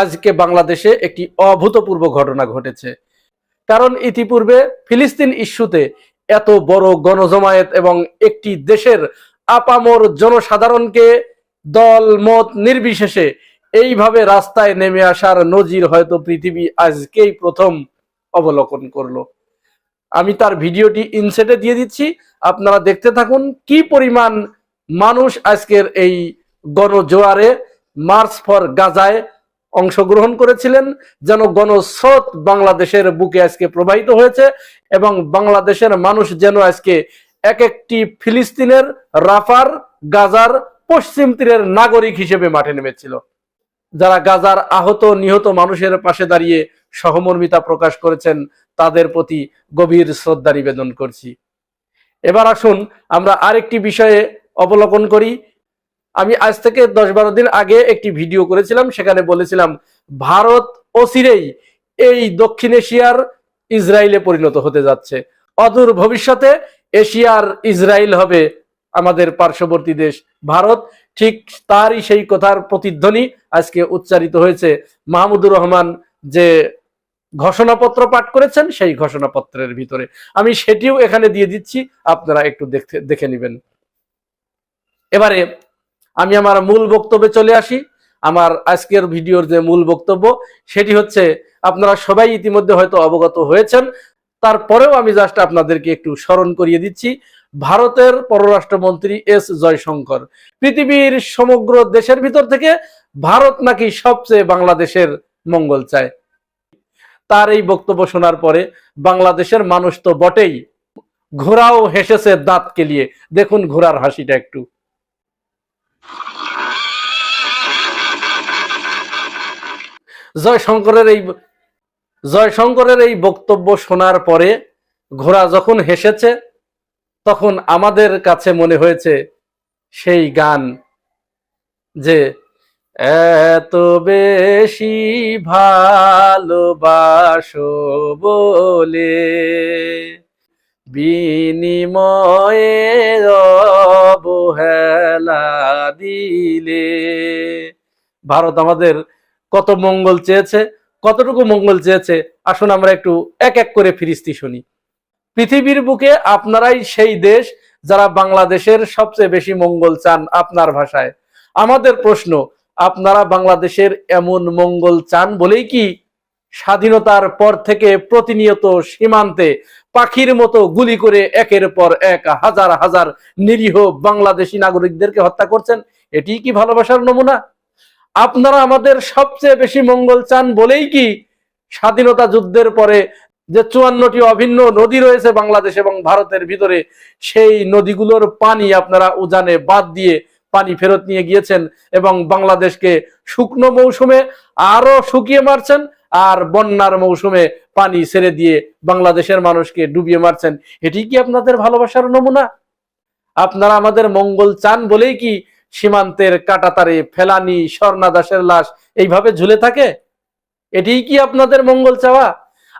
আজকে বাংলাদেশে একটি অভূতপূর্ব ঘটনা ঘটেছে। কারণ ইতিপূর্বে ফিলিস্তিন ইস্যুতে এত বড় গণজমায়েত এবং একটি দেশের আপামর জনসাধারণকে দল, মত নির্বিশেষে এইভাবে রাস্তায় নেমে আসার নজির হয়তো পৃথিবী আজকেই প্রথম অবলোকন করল। আমি তার ভিডিওটি ইনসেটে দিয়ে দিচ্ছি। আপনারা দেখতে থাকুন কি পরিমাণ মানুষ আজকের এই গণজোয়ারে মার্চ ফর গাজায় অংশগ্রহণ করেছিলেন, যেন গণস্রোত বাংলাদেশের বুকে আজকে প্রবাহিত হয়েছে এবং বাংলাদেশের মানুষ যেন আজকে এক একটি ফিলিস্তিনের রাফার, গাজার পশ্চিম তীরের নাগরিক হিসেবে মাঠে নেমেছিল। যারা গাজার আহত, নিহত মানুষের পাশে দাঁড়িয়ে সহমর্মিতা প্রকাশ করেছেন, তাদের প্রতি গভীর শ্রদ্ধা নিবেদন করছি। এবার আসুন আমরা আরেকটি বিষয়ে অবলোকন করি। আমি আজ থেকে দশ বারো দিন আগে একটি ভিডিও করেছিলাম, সেখানে বলেছিলাম, ভারত অচিরেই এই দক্ষিণ এশিয়ার ইসরায়েলে পরিণত হতে যাচ্ছে। অদূর ভবিষ্যতে এশিয়ার ইসরায়েল হবে আমাদের পার্শ্ববর্তী দেশ ভারত। ঠিক তারই সেই কথার প্রতিধ্বনি আজকে উচ্চারিত হয়েছে। মাহমুদুর রহমান যে ঘোষণাপত্র পাঠ করেছেন, সেই ঘোষণাপত্রের ভিতরে। আমি সেটিও এখানে দিয়ে দিচ্ছি, আপনারা একটু দেখতে, দেখে নেবেন। এবারে আমি আমার মূল বক্তব্যে চলে আসি। আমার আজকের ভিডিওর যে মূল বক্তব্য, সেটি হচ্ছে আপনারা সবাই ইতিমধ্যে হয়তো অবগত হয়েছেন। তারপরেও আমি জাস্ট আপনাদেরকে একটু স্মরণ করিয়ে দিচ্ছি। ভারতের পররাষ্ট্রমন্ত্রী এস জয়শঙ্কর, পৃথিবীর সমগ্র দেশের ভিতর থেকে ভারত নাকি সবচেয়ে বাংলাদেশের মঙ্গল চায়। তার এই বক্তব্য শোনার পরে বাংলাদেশের মানুষ তো বটেই। ঘোড়াও হেসেছে দাঁত কেলিয়ে। দেখুন ঘোড়ার হাসিটা একটু। জয়শঙ্করের এই জয়শঙ্করের এই বক্তব্য শোনার পরে ঘোড়া যখন হেসেছে, তখন আমাদের কাছে মনে হয়েছে সেই গান যে, এত বেশি ভালোবাসো বলে। বিনিময়ে অবহেলা দিলে। ভারত আমাদের কত মঙ্গল চেয়েছে, কতটুকু মঙ্গল চেয়েছে, আসুন আমরা একটু এক এক করে ফিরিস্তি শুনি। পৃথিবীর বুকে আপনারাই সেই দেশ যারা বাংলাদেশের সবচেয়ে বেশি মঙ্গল চান আপনার ভাষায়। আমাদের প্রশ্ন, আপনারা বাংলাদেশের এমন মঙ্গল চান বলেই কি স্বাধীনতার পর থেকে প্রতিনিয়ত সীমান্তে পাখির মতো গুলি করে একের পর এক হাজার হাজার নিরীহ বাংলাদেশি নাগরিকদেরকে হত্যা করছেন। এটি কি ভালোবাসার নমুনা? আপনারা আমাদের সবচেয়ে বেশি মঙ্গল চান বলেই কি স্বাধীনতা যুদ্ধের পরে যে চুয়ান্নটি অভিন্ন নদী রয়েছে বাংলাদেশ এবং ভারতের ভিতরে, সেই নদীগুলোর পানি আপনারা উজানে বাদ দিয়ে পানি ফেরত নিয়ে গিয়েছেন এবং বাংলাদেশকে শুকনো মৌসুমে আরও শুকিয়ে মারছেন। আর বন্যার মৌসুমে পানি ছেড়ে দিয়ে বাংলাদেশের মানুষকে ডুবিয়ে মারছেন, এটি কি আপনাদের ভালোবাসার নমুনা? আপনারা আমাদের মঙ্গল চান বলেই কি সীমান্তের কাটাতারে ফেলানি, স্বর্ণাদাসের লাশ এইভাবে ঝুলে থাকে? এটি কি আপনাদের মঙ্গল চাওয়া?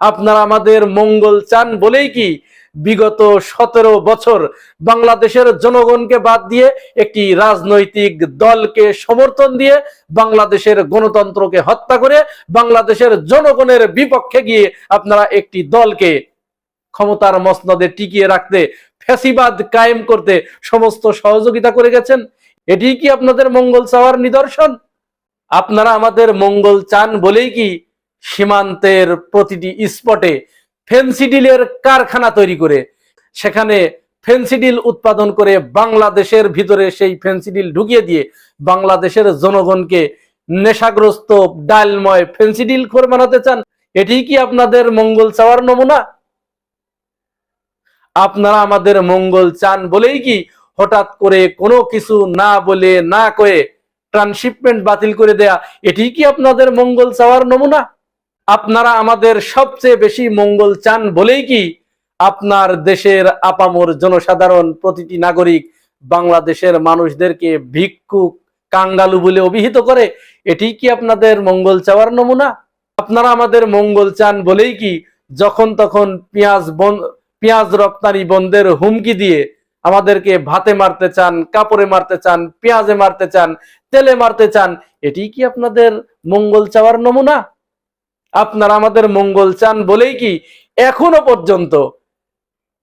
আপনারা আমাদের মঙ্গল চান বলেই কি বিগত সতেরো বছর বাংলাদেশের জনগণকে বাদ দিয়ে একটি রাজনৈতিক দলকে সমর্থন দিয়ে বাংলাদেশের গণতন্ত্রকে হত্যা করে বাংলাদেশের জনগণের বিপক্ষে গিয়ে আপনারা একটি দলকে ক্ষমতার মসনদে টিকিয়ে রাখতে, ফ্যাসিবাদ কায়েম করতে সমস্ত সহযোগিতা করে গেছেন? এটি কি আপনাদের মঙ্গল চাওয়ার নিদর্শন? আপনারা আমাদের মঙ্গল চান বলেই কি সীমান্তের প্রতিটি স্পটে ফেন্সিডিলের কারখানা তৈরি করে সেখানে ফেন্সিডিল উৎপাদন করে বাংলাদেশের ভিতরে সেই ফেন্সিডিল ঢুকিয়ে দিয়ে বাংলাদেশের জনগণকে নেশাগ্রস্ত ডালময় ফেন্সিডিল খোর বানাতে চান। এটি কি আপনাদের মঙ্গল চাওয়ার নমুনা? আপনারা আমাদের মঙ্গল চান বলেই কি হঠাৎ করে কোনো কিছু না বলে না কয়ে ট্রান্সশিপমেন্ট বাতিল করে দেয়া, এটি কি আপনাদের মঙ্গল চাওয়ার নমুনা? আপনারা আমাদের সবচেয়ে বেশি মঙ্গল চান বলেই কি আপনার দেশের আপামর জনসাধারণ প্রতিটি নাগরিক বাংলাদেশের মানুষদেরকে ভিক্ষুক কাঙ্গালু বলে অভিহিত করে, এটি কি আপনাদের মঙ্গল চাওয়ার নমুনা? আপনারা আমাদের মঙ্গল চান বলেই কি যখন তখন পেঁয়াজ পেঁয়াজ রপ্তানি বন্ধের হুমকি দিয়ে আমাদেরকে ভাতে মারতে চান, কাপড়ে মারতে চান, পেঁয়াজে মারতে চান, তেলে মারতে চান, এটি কি আপনাদের মঙ্গল চাওয়ার নমুনা? আপনারা আমাদের মঙ্গল চান বলেই কি এখনও পর্যন্ত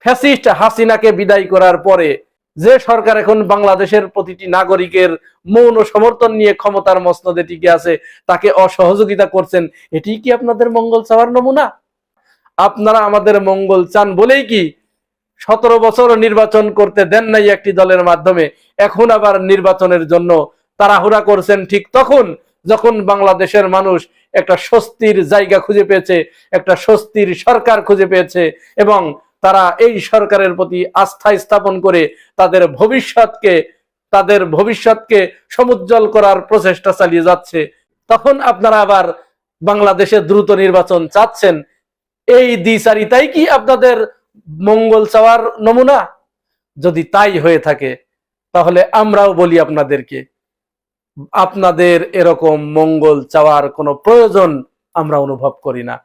ফ্যাসিস্ট হাসিনাকে বিদায় করার পরে যে সরকার এখন বাংলাদেশের প্রতিটি নাগরিকের মৌন সমর্থন নিয়ে ক্ষমতার মসনদে টিকে আছে, তাকে অসহযোগিতা করছেন, এটি কি আপনাদের মঙ্গল চাওয়ার নমুনা? আপনারা আমাদের মঙ্গল চান বলেই কি সতেরো বছর নির্বাচন করতে দেন নাই একটি দলের মাধ্যমে, এখন আবার নির্বাচনের জন্য তাড়াহুড়া করছেন ঠিক তখন, যখন বাংলাদেশের মানুষ একটা স্বস্তির জায়গা খুঁজে পেয়েছে, একটা স্বস্তির সরকার খুঁজে পেয়েছে এবং তারা এই সরকারের প্রতি আস্থা স্থাপন করে তাদের ভবিষ্যৎকে তাদের ভবিষ্যৎকে সমুজ্জ্বল করার প্রচেষ্টা চালিয়ে যাচ্ছে। তখন আপনারা আবার বাংলাদেশে দ্রুত নির্বাচন চাচ্ছেন। এই দ্বিচারিতাই কি আপনাদের মঙ্গল চাওয়ার নমুনা? যদি তাই হয়ে থাকে, তাহলে আমরাও বলি আপনাদেরকে আপনাদের এরকম মঙ্গল চাওয়ার কোনো প্রয়োজন আমরা অনুভব করি না।